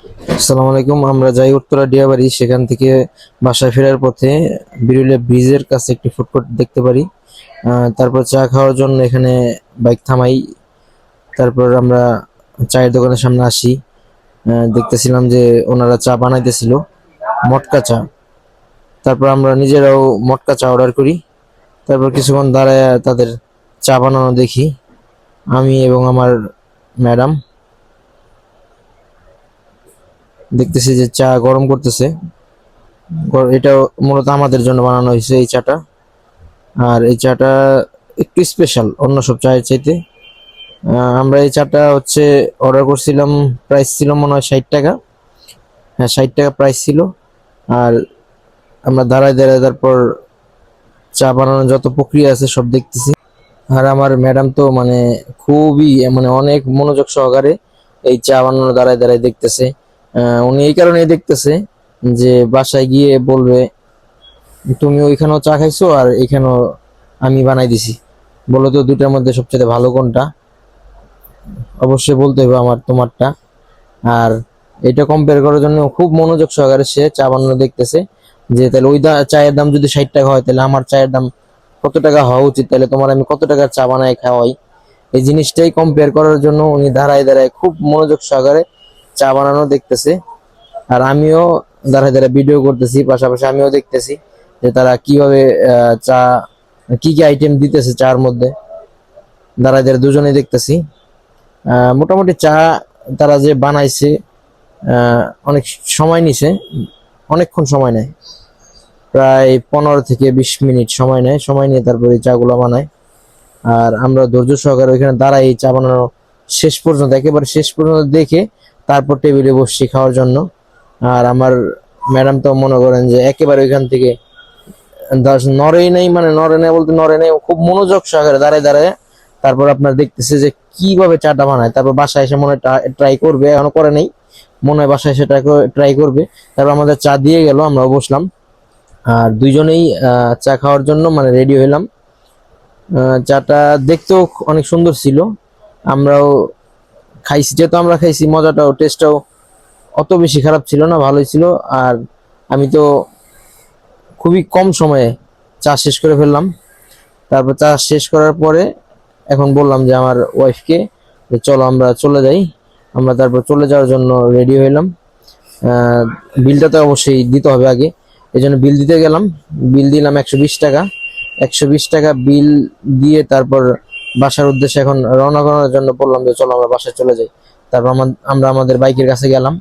আসসালামু আলাইকুম, আমরা যাই উত্তরা ডিয়াবাড়ি সেখান থেকে বাসায় ফেরার পথে বিরুলিয়া ব্রিজের কাছে একটি ফুডকোর্ট দেখতে পারি। তারপর চা খাওয়ার জন্য এখানে বাইক থামাই। তারপর আমরা চায়ের দোকানের সামনে আসি। দেখতেছিলাম যে ওনারা চা বানাইতেছিল, মটকা চা। তারপর আমরা নিজেরাও মটকা চা অর্ডার করি। তারপর কিছুক্ষণ দাঁড়ায় তাদের চা বানানো দেখি। আমি এবং আমার ম্যাডাম। দেখতেছি যে চা গরম করতেছে। এটা মূলত আমাদের জন্য বানানো হয়েছে এই চাটা। আর এই চাটা একটু স্পেশাল অন্য সব চায়ের চাইতে। আমরা এই চাটা হচ্ছে অর্ডার করছিলাম প্রাইস ছিল মনে হয় ষাট টাকা। হ্যাঁ ষাট টাকা প্রাইস ছিল। আর আমরা দাঁড়ায় দাঁড়ায় তারপর চা বানানোর যত প্রক্রিয়া আছে সব দেখতেছি। আর আমার ম্যাডাম তো মানে খুবই মানে অনেক মনোযোগ সহকারে এই চা বানানো দাঁড়ায় দাঁড়ায় দেখতেছে। উনি এই কারণেই দেখতেছে যে বাসায় গিয়ে বলবে, তুমি ওইখানেও চা খাইছো আর এখানেও আমি বানাই দিছি। বলো তো দুটার মধ্যে সবচেয়ে ভালো কোনটা? অবশ্যই বলতে হবে আমার, তোমারটা। আর এটা কম্পেয়ার করার জন্য খুব মনোযোগ সহকারে সে চা বানানো দেখতেছে যে, তাহলে ওই চায়ের দাম যদি ষাট টাকা হয়, তাহলে আমার চায়ের দাম কত টাকা হওয়া উচিত? তাহলে তোমার আমি কত টাকার চা বানায় খাওয়াই? এই জিনিসটাই কম্পেয়ার করার জন্য উনি দাঁড়ায় দাঁড়ায় খুব মনোযোগ সহকারে চা বানানো দেখতেছে। আর আমিও দাঁড়ায় দাঁড়ায় ভিডিও করতেছি, পাশাপাশি আমিও দেখতেছি যে তারা কীভাবে চা, কি কি আইটেম দিতেছে চার মধ্যে। দাঁড়ায় দাঁড়ায় দুজনেই দেখতেছি। মোটামুটি চা তারা যে বানাইছে অনেক সময় নিছে, অনেকক্ষণ সময় নেয়। প্রায় পনেরো থেকে বিশ মিনিট সময় নেয়, সময় নিয়ে তারপরে চাগুলো বানায়। আর আমরা ধৈর্য সহকারে ওইখানে দাঁড়াই চা বানানো শেষ পর্যন্ত, একেবারে শেষ পর্যন্ত দেখে তারপর টেবিলে বসছি খাওয়ার জন্য। আর আমার ম্যাডাম তো মনে করেন যে একেবারে ওইখান থেকে নড়েই নেই মানে নড়ে নেই বলতে নড়ে নেই, খুব মনোযোগ সহকারে দাঁড়ায় দাঁড়ায় তারপর আপনার দেখতেছে যে কীভাবে চাটা বানায়। তারপর বাসায় এসে মনে ট্রাই করবে, এখনও করে নেই। মনে হয় বাসায় সেটা ট্রাই করবে। তারপর আমাদের চা দিয়ে গেল আমরা বসলাম। আর দুইজনেই চা খাওয়ার জন্য মানে রেডি হইলাম। চাটা দেখতেও অনেক সুন্দর ছিল। আমরাও খাইছি, যেহেতু আমরা খাইছি, মজাটাও টেস্টটাও অত বেশি খারাপ ছিল না, ভালোই ছিল। আর আমি তো খুবই কম সময়ে চা শেষ করে ফেললাম। তারপর চা শেষ করার পরে এখন বললাম যে আমার ওয়াইফকে চলো আমরা চলে যাই। আমরা তারপর চলে যাওয়ার জন্য রেডি হইলাম। বিলটা তো অবশ্যই দিতে হবে আগে। এই জন্য বিল দিতে গেলাম। বিল দিলাম একশো বিশ টাকা। একশো বিশ টাকা বিল দিয়ে তারপর বাসার উদ্দেশ্যে এখন রওনা করার জন্য বললাম যে চলো আমরা বাসায় চলে যাই। তারপর আমার- আমরা আমাদের বাইকের কাছে গেলাম,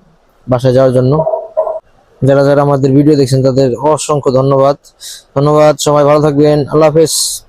বাসায় যাওয়ার জন্য। যারা যারা আমাদের ভিডিও দেখছেন তাদের অসংখ্য ধন্যবাদ। ধন্যবাদ, সবাই ভালো থাকবেন। আল্লাহ হাফেজ।